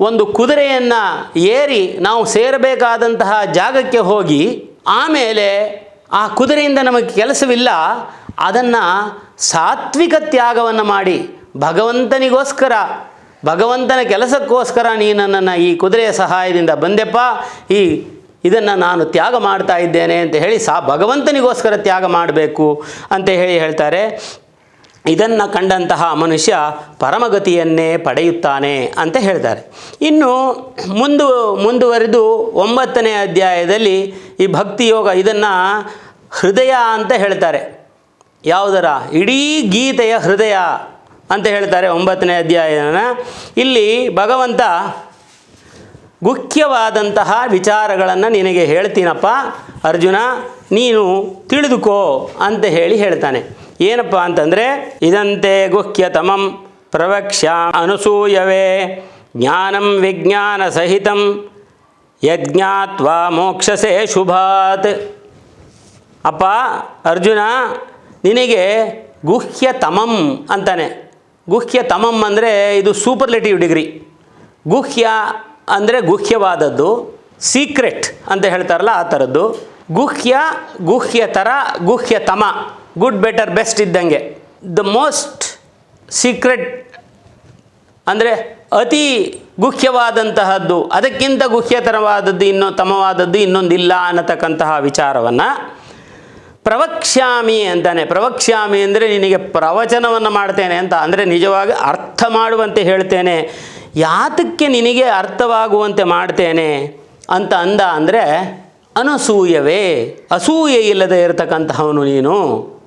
[SPEAKER 1] ಒಂದು ಕುದುರೆಯನ್ನು ಏರಿ ನಾವು ಸೇರಬೇಕಾದಂತಹ ಜಾಗಕ್ಕೆ ಹೋಗಿ ಆಮೇಲೆ ಆ ಕುದುರೆಯಿಂದ ನಮಗೆ ಕೆಲಸವಿಲ್ಲ, ಅದನ್ನು ಸಾತ್ವಿಕ ತ್ಯಾಗವನ್ನು ಮಾಡಿ, ಭಗವಂತನಿಗೋಸ್ಕರ, ಭಗವಂತನ ಕೆಲಸಕ್ಕೋಸ್ಕರ ನೀ ನನ್ನನ್ನು ಈ ಕುದುರೆಯ ಸಹಾಯದಿಂದ ಬಂದೆಪ್ಪ, ಈ ಇದನ್ನು ನಾನು ತ್ಯಾಗ ಮಾಡ್ತಾ ಇದ್ದೇನೆ ಅಂತ ಹೇಳಿ ಸಾ ಭಗವಂತನಿಗೋಸ್ಕರ ತ್ಯಾಗ ಮಾಡಬೇಕು ಅಂತ ಹೇಳಿ ಹೇಳ್ತಾರೆ. ಇದನ್ನು ಕಂಡಂತಹ ಮನುಷ್ಯ ಪರಮಗತಿಯನ್ನೇ ಪಡೆಯುತ್ತಾನೆ ಅಂತ ಹೇಳ್ತಾರೆ. ಇನ್ನು ಮುಂದು, ಮುಂದುವರೆದು ಒಂಬತ್ತನೇ ಅಧ್ಯಾಯದಲ್ಲಿ ಈ ಭಕ್ತಿ ಯೋಗ ಇದನ್ನು ಹೃದಯ ಅಂತ ಹೇಳ್ತಾರೆ. ಯಾವುದರ? ಇಡೀ ಗೀತೆಯ ಹೃದಯ ಅಂತ ಹೇಳ್ತಾರೆ ಒಂಬತ್ತನೇ ಅಧ್ಯಾಯನ. ಇಲ್ಲಿ ಭಗವಂತ ಮುಖ್ಯವಾದಂತಹ ವಿಚಾರಗಳನ್ನು ನಿನಗೆ ಹೇಳ್ತೀನಪ್ಪ, ಅರ್ಜುನ, ನೀನು ತಿಳಿದುಕೋ ಅಂತ ಹೇಳಿ ಹೇಳ್ತಾನೆ. ಏನಪ್ಪ ಅಂತಂದರೆ, ಇದಂತೆ ಗುಹ್ಯತಮಂ ಪ್ರವಕ್ಷ್ಯ ಅನುಸೂಯವೇ, ಜ್ಞಾನಂ ವಿಜ್ಞಾನ ಸಹಿತಂ, ಯಜ್ಞಾತ್ವಾ ಮೋಕ್ಷಸೆ ಶುಭಾತ್. ಅಪ್ಪ ಅರ್ಜುನ, ನಿನಗೆ ಗುಹ್ಯತಮಂ ಅಂತಾನೆ. ಗುಹ್ಯ ತಮಂ ಅಂದರೆ ಇದು ಸೂಪರ್ಲೆಟಿವ್ ಡಿಗ್ರಿ ಗುಹ್ಯ ಅಂದರೆ ಗುಹ್ಯವಾದದ್ದು ಸೀಕ್ರೆಟ್ ಅಂತ ಹೇಳ್ತಾರಲ್ಲ ಆ ಥರದ್ದು ಗುಹ್ಯ, ಗುಹ್ಯತರ, ಗುಹ್ಯತಮ. ಗುಡ್ ಬೆಟರ್ ಬೆಸ್ಟ್ ಇದ್ದಂಗೆ. ದ ಮೋಸ್ಟ್ ಸೀಕ್ರೆಟ್ ಅಂದರೆ ಅತಿ ಗುಖ್ಯವಾದಂತಹದ್ದು ಅದಕ್ಕಿಂತ ಗುಖ್ಯತರವಾದದ್ದು ಇನ್ನೂ, ತಮವಾದದ್ದು ಇನ್ನೊಂದಿಲ್ಲ ಅನ್ನತಕ್ಕಂತಹ ವಿಚಾರವನ್ನು ಪ್ರವಕ್ಷ್ಯಾಮಿ ಅಂತಾನೆ. ಪ್ರವಕ್ಷ್ಯಾಮಿ ಅಂದರೆ ನಿನಗೆ ಪ್ರವಚನವನ್ನು ಮಾಡ್ತೇನೆ ಅಂತ, ಅಂದರೆ ನಿಜವಾಗಿ ಅರ್ಥ ಮಾಡುವಂತೆ ಹೇಳ್ತೇನೆ. ಯಾತಕ್ಕೆ ನಿನಗೆ ಅರ್ಥವಾಗುವಂತೆ ಮಾಡ್ತೇನೆ ಅಂತ ಅಂದ ಅಂದರೆ ಅನಸೂಯವೇ. ಅಸೂಯೆ ಇಲ್ಲದೆ ಇರತಕ್ಕಂತಹವನು ನೀನು.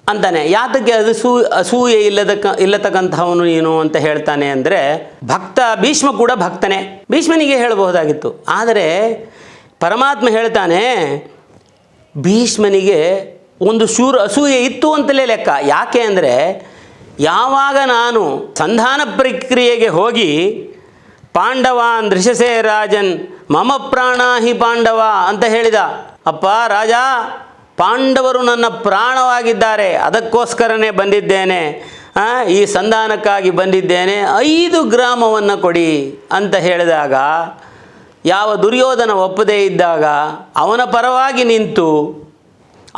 [SPEAKER 1] ಅಂತಾನೆ, ಯಾತಕ್ಕೆ ಅದು ಸೂ ಅಸೂಯೆ ಇಲ್ಲದಕ್ಕ ಇಲ್ಲತಕ್ಕಂಥವನು ಏನು ಅಂತ ಹೇಳ್ತಾನೆ ಅಂದರೆ, ಭಕ್ತ ಭೀಷ್ಮ ಕೂಡ ಭಕ್ತನೇ. ಭೀಷ್ಮನಿಗೆ ಹೇಳಬಹುದಾಗಿತ್ತು. ಆದರೆ ಪರಮಾತ್ಮ ಹೇಳ್ತಾನೆ, ಭೀಷ್ಮನಿಗೆ ಒಂದು ಶೂರ, ಅಸೂಯೆ ಇತ್ತು ಅಂತಲೇ ಲೆಕ್ಕ. ಯಾಕೆ ಅಂದರೆ, ಯಾವಾಗ ನಾನು ಸಂಧಾನ ಪ್ರಕ್ರಿಯೆಗೆ ಹೋಗಿ, ಪಾಂಡವಾನ್ ರಾಜನ್ ಮಮ ಪ್ರಾಣ ಹಿ ಪಾಂಡವ ಅಂತ ಹೇಳಿದ. ಅಪ್ಪ ರಾಜ ಪಾಂಡವರು ನನ್ನ ಪ್ರಾಣವಾಗಿದ್ದಾರೆ, ಅದಕ್ಕೋಸ್ಕರನೇ ಬಂದಿದ್ದೇನೆ ಈ ಸಂಧಾನಕ್ಕಾಗಿ ಬಂದಿದ್ದೇನೆ, ಐದು ಗ್ರಾಮವನ್ನು ಕೊಡಿ ಅಂತ ಹೇಳಿದಾಗ, ಯಾವ ದುರ್ಯೋಧನ ಒಪ್ಪದೇ ಇದ್ದಾಗ ಅವನ ಪರವಾಗಿ ನಿಂತು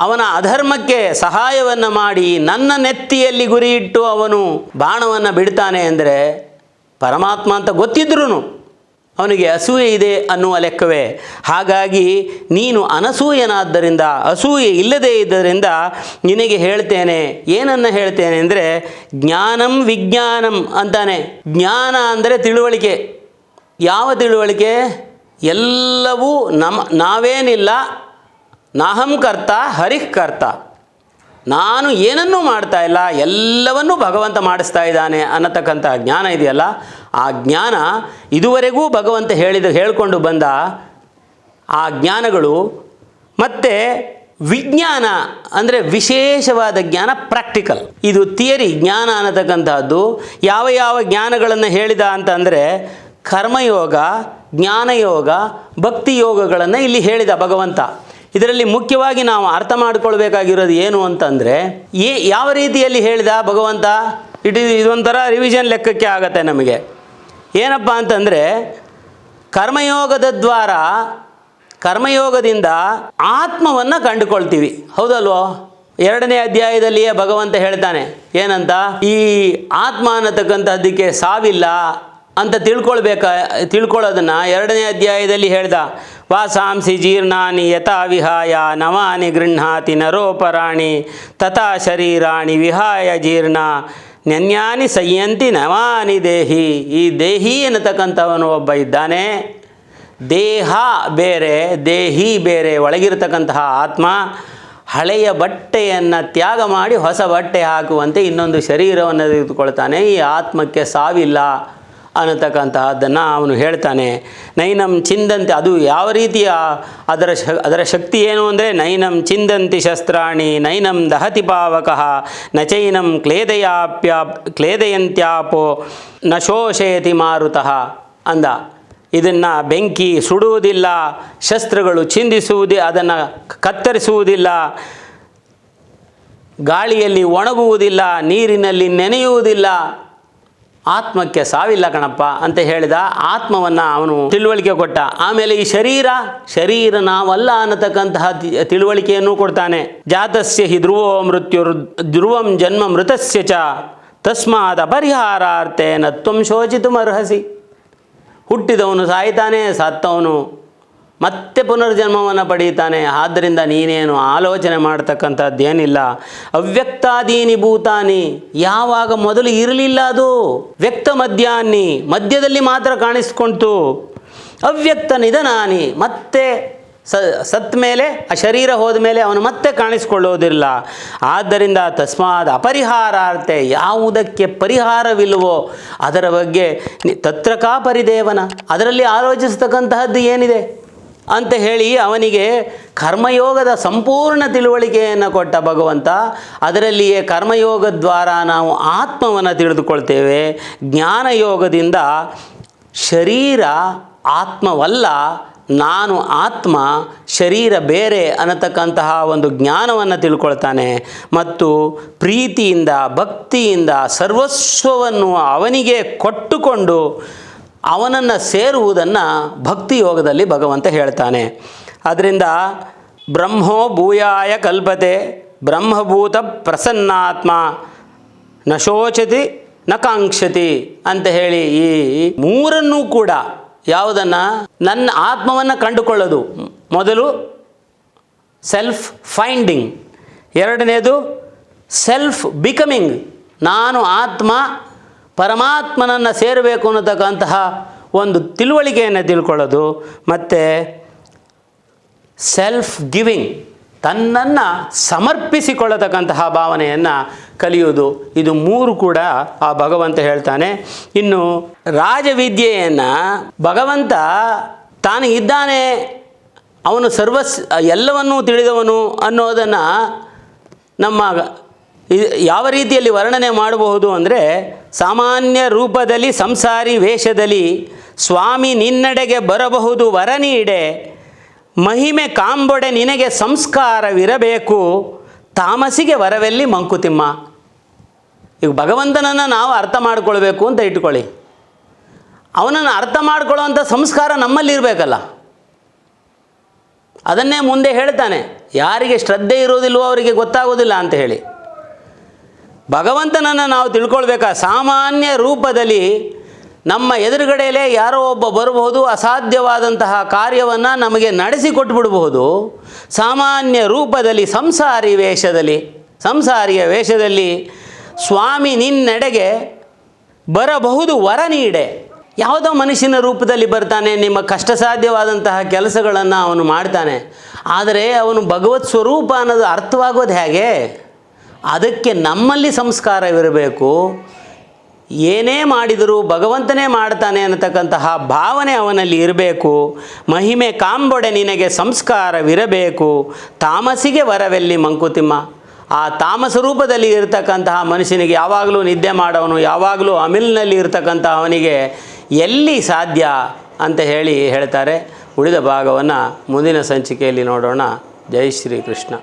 [SPEAKER 1] ಅವನ ಅಧರ್ಮಕ್ಕೆ ಸಹಾಯವನ್ನು ಮಾಡಿ ನನ್ನ ನೆತ್ತಿಯಲ್ಲಿ ಗುರಿಯಿಟ್ಟು ಅವನು ಬಾಣವನ್ನು ಬಿಡ್ತಾನೆ ಅಂದರೆ ಪರಮಾತ್ಮ ಅಂತ ಗೊತ್ತಿದ್ರೂ ಅವನಿಗೆ ಅಸೂಯೆ ಇದೆ ಅನ್ನುವ ಲೆಕ್ಕವೇ. ಹಾಗಾಗಿ ನೀನು ಅನಸೂಯನಾದ್ದರಿಂದ, ಅಸೂಯೆ ಇಲ್ಲದೇ ಇದ್ದರಿಂದ ನಿನಗೆ ಹೇಳ್ತೇನೆ. ಏನನ್ನು ಹೇಳ್ತೇನೆ ಅಂದರೆ, ಜ್ಞಾನಂ ವಿಜ್ಞಾನಂ ಅಂತಾನೆ. ಜ್ಞಾನ ಅಂದರೆ ತಿಳುವಳಿಕೆ. ಯಾವ ತಿಳುವಳಿಕೆ? ಎಲ್ಲವೂ ನಮ್ಮ ನಾವೇನಿಲ್ಲ, ನಾಹಂ ಕರ್ತ, ಹರಿಃ ಕರ್ತ. ನಾನು ಏನನ್ನೂ ಮಾಡ್ತಾ ಇಲ್ಲ, ಎಲ್ಲವನ್ನೂ ಭಗವಂತ ಮಾಡಿಸ್ತಾ ಇದ್ದಾನೆ ಅನ್ನತಕ್ಕಂಥ ಜ್ಞಾನ ಇದೆಯಲ್ಲ? ಆ ಜ್ಞಾನ ಇದುವರೆಗೂ ಭಗವಂತ ಹೇಳಿದ, ಹೇಳಿಕೊಂಡು ಬಂದ ಆ ಜ್ಞಾನಗಳು ಮತ್ತು ವಿಜ್ಞಾನ ಅಂದರೆ ವಿಶೇಷವಾದ ಜ್ಞಾನ ಪ್ರಾಕ್ಟಿಕಲ್ ಇದು ಥಿಯರಿ ಜ್ಞಾನ ಅನ್ನತಕ್ಕಂಥದ್ದು. ಯಾವ ಯಾವ ಜ್ಞಾನಗಳನ್ನು ಹೇಳಿದ ಅಂತ ಅಂದರೆ ಕರ್ಮಯೋಗ, ಜ್ಞಾನಯೋಗ ಭಕ್ತಿ ಯೋಗಗಳನ್ನು ಇಲ್ಲಿ ಹೇಳಿದ ಭಗವಂತ. ಇದರಲ್ಲಿ ಮುಖ್ಯವಾಗಿ ನಾವು ಅರ್ಥ ಮಾಡಿಕೊಳ್ಬೇಕಾಗಿರೋದು ಏನು ಅಂತಂದರೆ ಏ ಯಾವ ರೀತಿಯಲ್ಲಿ ಹೇಳಿದ ಭಗವಂತ? ಇಟ್ ಇದೊಂಥರ ರಿವಿಷನ್ ಲೆಕ್ಕಕ್ಕೆ ಆಗತ್ತೆ ನಮಗೆ. ಏನಪ್ಪ ಅಂತಂದರೆ, ಕರ್ಮಯೋಗದ ದ್ವಾರ, ಕರ್ಮಯೋಗದಿಂದ ಆತ್ಮವನ್ನು ಕಂಡುಕೊಳ್ತೀವಿ. ಹೌದಲ್ವೋ? ಎರಡನೇ ಅಧ್ಯಾಯದಲ್ಲಿಯೇ ಭಗವಂತ ಹೇಳ್ತಾನೆ, ಏನಂತ? ಈ ಆತ್ಮ ಅನ್ನತಕ್ಕಂಥದ್ದಕ್ಕೆ ಸಾವಿಲ್ಲ ಅಂತ ತಿಳ್ಕೊಳ್ಬೇಕ, ತಿಳ್ಕೊಳ್ಳೋದನ್ನು ಎರಡನೇ ಅಧ್ಯಾಯದಲ್ಲಿ ಹೇಳ್ದ. ವಾಸಾಂಸಿ ಜೀರ್ಣಾನಿ ಯಥಾ ವಿಹಾಯ ನವಾನಿ ಗೃಹಾತಿ ನರೋಪರಾಣಿ ತಥಾ ಶರೀರಾಣಿ ವಿಹಾಯ ಜೀರ್ಣ ನೆನ್ಯಾನಿ ಸಯ್ಯಂತಿ ನವಾನಿ ದೇಹಿ. ಈ ದೇಹಿ ಎನ್ನತಕ್ಕಂಥವನು ಒಬ್ಬ ಇದ್ದಾನೆ. ದೇಹ ಬೇರೆ, ದೇಹಿ ಬೇರೆ ಒಳಗಿರತಕ್ಕಂತಹ ಆತ್ಮ ಹಳೆಯ ಬಟ್ಟೆಯನ್ನು ತ್ಯಾಗ ಮಾಡಿ ಹೊಸ ಬಟ್ಟೆ ಹಾಕುವಂತೆ ಇನ್ನೊಂದು ಶರೀರವನ್ನು ತೆಗೆದುಕೊಳ್ತಾನೆ. ಈ ಆತ್ಮಕ್ಕೆ ಸಾವಿಲ್ಲ. ಅನ್ನತಕ್ಕಂತಹದ್ದನ್ನು ಅವನು ಹೇಳ್ತಾನೆ. ನೈನಂ ಚಿಂದಂತೆ, ಅದು ಯಾವ ರೀತಿಯ ಅದರ ಶ, ಅದರ ಶಕ್ತಿ ಏನು ಅಂದರೆ, ನೈನಂ ಚಿಂದಂತಿ ಶಸ್ತ್ರಾಣಿ, ನೈನಂ ದಹತಿ ಪಾವಕಃ, ನಚೈನಂ ಕ್ಲೇದಯಾಪ್ಯ, ಕ್ಲೇದಯಂತ್ಯಾಪೋ ನ ಶೋಷಯತಿ ಮಾರುತಃ ಅಂದ. ಇದನ್ನು ಬೆಂಕಿ ಸುಡುವುದಿಲ್ಲ, ಶಸ್ತ್ರಗಳು ಚಿಂದಿಸುವುದಿ, ಅದನ್ನು ಕತ್ತರಿಸುವುದಿಲ್ಲ, ಗಾಳಿಯಲ್ಲಿ ಒಣಗುವುದಿಲ್ಲ, ನೀರಿನಲ್ಲಿ ನೆನೆಯುವುದಿಲ್ಲ ಆತ್ಮಕ್ಕೆ ಸಾವಿಲ್ಲ ಕಣಪ್ಪ ಅಂತ ಹೇಳಿದ ಆತ್ಮವನ್ನು ಅವನು ತಿಳುವಳಿಕೆ ಕೊಟ್ಟ. ಆಮೇಲೆ ಈ ಶರೀರ ಶರೀರ ನಾವಲ್ಲ ಅನ್ನತಕ್ಕಂತಹ ತಿಳುವಳಿಕೆಯನ್ನು ಕೊಡ್ತಾನೆ. ಜಾತಸ್ಯ ಹಿ ಧ್ರುವೋ ಮೃತ್ಯು ಧ್ರುವಂ ಜನ್ಮ ಮೃತಸ್ಯ ಚ. ತಸ್ಮಾದ ಪರಿಹಾರಾರ್ಥೇನ ತ್ವಂ ಶೋಚಿತುಮರ್ಹಸಿ. ಹುಟ್ಟಿದವನು ಸಾಯ್ತಾನೆ, ಸತ್ತವನು ಮತ್ತೆ ಪುನರ್ಜನ್ಮವನ್ನು ಪಡೀತಾನೆ ಆದ್ದರಿಂದ ನೀನೇನು ಆಲೋಚನೆ ಮಾಡ್ತಕ್ಕಂಥದ್ದೇನಿಲ್ಲ ಅವ್ಯಕ್ತಾದೀನಿ ಭೂತಾನಿ. ಯಾವಾಗ ಮೊದಲು ಇರಲಿಲ್ಲ ಅದು? ವ್ಯಕ್ತ ಮಧ್ಯಾಹ್ನಿ. ಮಧ್ಯದಲ್ಲಿ ಮಾತ್ರ ಕಾಣಿಸ್ಕೊಂತು. ಅವ್ಯಕ್ತ ನಿಧನಾನಿ. ಮತ್ತೆ ಸ, ಸತ್ ಮೇಲೆ, ಆ ಶರೀರ ಹೋದ ಮೇಲೆ ಅವನು ಮತ್ತೆ ಕಾಣಿಸ್ಕೊಳ್ಳೋದಿಲ್ಲ. ಆದ್ದರಿಂದ ತಸ್ಮಾದ ಅಪರಿಹಾರಾರ್ತೆ ಯಾವುದಕ್ಕೆ ಪರಿಹಾರವಿಲ್ಲವೋ ಅದರ ಬಗ್ಗೆ ತತ್ರಕಾ ಪರಿದೇವನ ಅದರಲ್ಲಿ ಆಲೋಚಿಸ್ತಕ್ಕಂತಹದ್ದು ಏನಿದೆ? ಅಂತ ಹೇಳಿ ಅವನಿಗೆ ಕರ್ಮಯೋಗದ ಸಂಪೂರ್ಣ ತಿಳುವಳಿಕೆಯನ್ನು ಕೊಟ್ಟ ಭಗವಂತ, ಅದರಲ್ಲಿಯೇ ಕರ್ಮಯೋಗ ದ್ವಾರ ನಾವು ಆತ್ಮವನ್ನು ತಿಳಿದುಕೊಳ್ತೇವೆ. ಜ್ಞಾನಯೋಗದಿಂದ ಶರೀರ ಆತ್ಮವಲ್ಲ, ನಾನು ಆತ್ಮ, ಶರೀರ ಬೇರೆ ಅನ್ನತಕ್ಕಂತಹ ಒಂದು ಜ್ಞಾನವನ್ನು ತಿಳ್ಕೊಳ್ತಾನೆ. ಮತ್ತು ಪ್ರೀತಿಯಿಂದ, ಭಕ್ತಿಯಿಂದ, ಸರ್ವಸ್ವವನ್ನು ಅವನಿಗೆ ಕೊಟ್ಟುಕೊಂಡು ಅವನನ್ನು ಸೇರುವುದನ್ನು ಭಕ್ತಿ ಯೋಗದಲ್ಲಿ ಭಗವಂತ ಹೇಳ್ತಾನೆ. ಅದರಿಂದ ಬ್ರಹ್ಮೋ ಭೂಯಾಯ ಕಲ್ಪತೆ, ಬ್ರಹ್ಮಭೂತ ಪ್ರಸನ್ನಾತ್ಮ, ನ ಶೋಚತಿ, ನ ಕಾಂಕ್ಷತಿ ಅಂತ ಹೇಳಿ ಈ ಮೂರನ್ನೂ ಕೂಡ ಯಾವುದನ್ನು? ನನ್ನ ಆತ್ಮವನ್ನು ಕಂಡುಕೊಳ್ಳೋದು. ಮೊದಲು ಸೆಲ್ಫ್ ಫೈಂಡಿಂಗ್ ಎರಡನೇದು ಸೆಲ್ಫ್ ಬಿಕಮಿಂಗ್ ನಾನು ಆತ್ಮ ಪರಮಾತ್ಮನನ್ನು ಸೇರಬೇಕು ಅನ್ನತಕ್ಕಂತಹ ಒಂದು ತಿಳುವಳಿಕೆಯನ್ನು ತಿಳ್ಕೊಳ್ಳೋದು, ಮತ್ತು ಸೆಲ್ಫ್ ಗಿವಿಂಗ್ ತನ್ನನ್ನು ಸಮರ್ಪಿಸಿಕೊಳ್ಳತಕ್ಕಂತಹ ಭಾವನೆಯನ್ನು ಕಲಿಯುವುದು. ಇದು ಮೂರು ಕೂಡ ಆ ಭಗವಂತ ಹೇಳ್ತಾನೆ. ಇನ್ನು ರಾಜವಿದ್ಯೆಯನ್ನು ಭಗವಂತ ತಾನು ಇದ್ದಾನೆ, ಅವನು ಸರ್ವಸ್, ಎಲ್ಲವನ್ನೂ ತಿಳಿದವನು ಅನ್ನೋದನ್ನು ನಮ್ಮ ಯಾವ ರೀತಿಯಲ್ಲಿ ವರ್ಣನೆ ಮಾಡಬಹುದು ಅಂದರೆ ಸಾಮಾನ್ಯ ರೂಪದಲ್ಲಿ ಸಂಸಾರಿ ವೇಷದಲ್ಲಿ ಸ್ವಾಮಿ ನಿನ್ನಡೆಗೆ ಬರಬಹುದು ವರ ನೀಡೆ ಮಹಿಮೆ ಕಾಂಬೊಡೆ ನಿನಗೆ ಸಂಸ್ಕಾರವಿರಬೇಕು, ತಾಮಸಿಗೆ ವರವೆಲ್ಲಿ ಮಂಕುತಿಮ್ಮ. ಈಗ ಭಗವಂತನನ್ನು ನಾವು ಅರ್ಥ ಮಾಡಿಕೊಳ್ಬೇಕು ಅಂತ ಇಟ್ಕೊಳ್ಳಿ. ಅವನನ್ನು ಅರ್ಥ ಮಾಡ್ಕೊಳ್ಳೋವಂಥ ಸಂಸ್ಕಾರ ನಮ್ಮಲ್ಲಿರಬೇಕಲ್ಲ. ಅದನ್ನೇ ಮುಂದೆ ಹೇಳ್ತಾನೆ, ಯಾರಿಗೆ ಶ್ರದ್ಧೆ ಇರೋದಿಲ್ವೋ ಅವರಿಗೆ ಗೊತ್ತಾಗೋದಿಲ್ಲ ಅಂತ ಹೇಳಿ. ಭಗವಂತನನ್ನು ನಾವು ತಿಳ್ಕೊಳ್ಬೇಕಾ? ಸಾಮಾನ್ಯ ರೂಪದಲ್ಲಿ ನಮ್ಮ ಎದುರುಗಡೆಯಲ್ಲೇ ಯಾರೋ ಒಬ್ಬ ಬರಬಹುದು, ಅಸಾಧ್ಯವಾದಂತಹ ಕಾರ್ಯವನ್ನು ನಮಗೆ ನಡೆಸಿಕೊಟ್ಬಿಡಬಹುದು ಸಾಮಾನ್ಯ ರೂಪದಲ್ಲಿ, ಸಂಸಾರಿ ವೇಷದಲ್ಲಿ, ಸಂಸಾರಿಯ ವೇಷದಲ್ಲಿ ಸ್ವಾಮಿ ನಿನ್ನೆಡೆಗೆ ಬರಬಹುದು, ವರ ನೀಡೆ. ಯಾವುದೋ ಮನುಷ್ಯನ ರೂಪದಲ್ಲಿ ಬರ್ತಾನೆ, ನಿಮ್ಮ ಕಷ್ಟ ಸಾಧ್ಯವಾದಂತಹ ಕೆಲಸಗಳನ್ನು ಅವನು ಮಾಡ್ತಾನೆ. ಆದರೆ ಅವನು ಭಗವತ್ ಸ್ವರೂಪ ಅನ್ನೋದು ಅರ್ಥವಾಗೋದು ಹೇಗೆ? ಅದಕ್ಕೆ ನಮ್ಮಲ್ಲಿ ಸಂಸ್ಕಾರವಿರಬೇಕು. ಏನೇ ಮಾಡಿದರೂ ಭಗವಂತನೇ ಮಾಡ್ತಾನೆ ಅನ್ನತಕ್ಕಂತಹ ಭಾವನೆ ಅವನಲ್ಲಿ ಇರಬೇಕು. ಮಹಿಮೆ ಕಾಂಬೊಡೆ ನಿನಗೆ ಸಂಸ್ಕಾರವಿರಬೇಕು. ತಾಮಸಿಗೆ ವರವೆಲ್ಲಿ ಮಂಕುತಿಮ್ಮ. ಆ ತಾಮಸ ರೂಪದಲ್ಲಿ ಇರತಕ್ಕಂತಹ ಮನುಷ್ಯನಿಗೆ ಯಾವಾಗಲೂ ನಿದ್ದೆ ಮಾಡೋವನು, ಯಾವಾಗಲೂ ಅಮಿಲ್ನಲ್ಲಿ ಇರತಕ್ಕಂಥ ಅವನಿಗೆ ಎಲ್ಲಿ ಸಾಧ್ಯ ಅಂತ ಹೇಳಿ ಹೇಳ್ತಾರೆ. ಉಳಿದ ಭಾಗವನ್ನು ಮುಂದಿನ ಸಂಚಿಕೆಯಲ್ಲಿ ನೋಡೋಣ. ಜೈ ಶ್ರೀ ಕೃಷ್ಣ